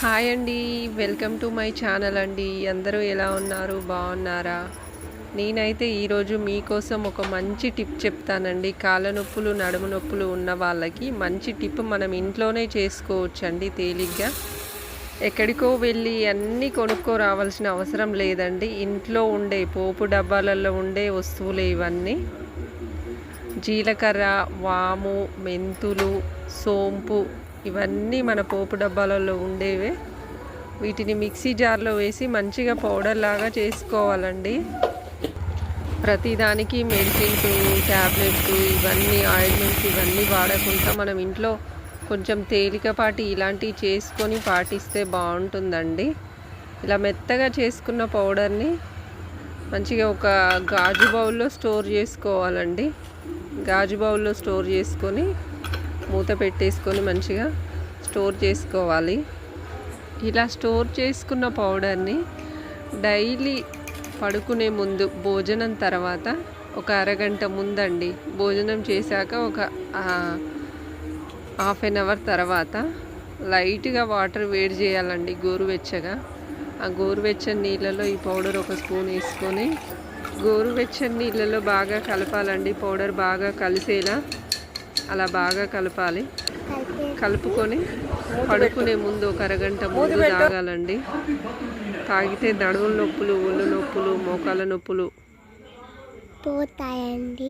Hi అండి welcome to my channel అండి. అందరూ ఎలా ఉన్నారు? బాగున్నారా? నేనైతే ఈరోజు మీకోసం ఒక మంచి టిప్ చెప్తానండి. కాళ్ళ నొప్పులు నడుము నొప్పులు ఉన్న వాళ్ళకి మంచి టిప్ మనం ఇంట్లోనే చేసుకోవచ్చండి తేలిగ్గా. ఎక్కడికో వెళ్ళి అన్నీ కొనుక్కో రావాల్సిన అవసరం లేదండి. ఇంట్లో ఉండే పోపు డబ్బాలలో ఉండే వస్తువులే ఇవన్నీ. జీలకర్ర వాము మెంతులు సోంపు ఇవన్నీ మన పోపు డబ్బాలలో ఉండేవే. వీటిని మిక్సీ జార్లో వేసి మంచిగా పౌడర్ లాగా చేసుకోవాలండి. ప్రతిదానికి మెడిసిన్స్ ట్యాబ్లెట్స్ ఇవన్నీ ఆయిల్మెంట్స్ ఇవన్నీ వాడకుండా మనం ఇంట్లో కొంచెం తేలికపాటి ఇలాంటివి చేసుకొని పాటిస్తే బాగుంటుందండి. ఇలా మెత్తగా చేసుకున్న పౌడర్ని మంచిగా ఒక గాజు బౌల్లో స్టోర్ చేసుకోవాలండి. గాజు బౌల్లో స్టోర్ చేసుకొని మూత పెట్టేసుకొని మంచిగా స్టోర్ చేసుకోవాలి. ఇలా స్టోర్ చేసుకున్న పౌడర్ని డైలీ పడుకునే ముందు భోజనం తర్వాత ఒక అరగంట ముందండి. భోజనం చేశాక ఒక హాఫ్ అన్ అవర్ తర్వాత లైట్గా వాటర్ వేడి చేయాలండి గోరువెచ్చగా. ఆ గోరువెచ్చని నీళ్ళలో ఈ పౌడర్ ఒక స్పూన్ వేసుకొని గోరువెచ్చని నీళ్ళలో బాగా కలపాలండి. పౌడర్ బాగా కలిసేలా అలా బాగా కలపాలి. కలుపుకొని పడుకునే ముందు ఒక అరగంట ముందు తాగాలండి. తాగితే నడుముల నొప్పులు ఒళ్ళు నొప్పులు మోకాళ్ళ నొప్పులు. పోతాయండి.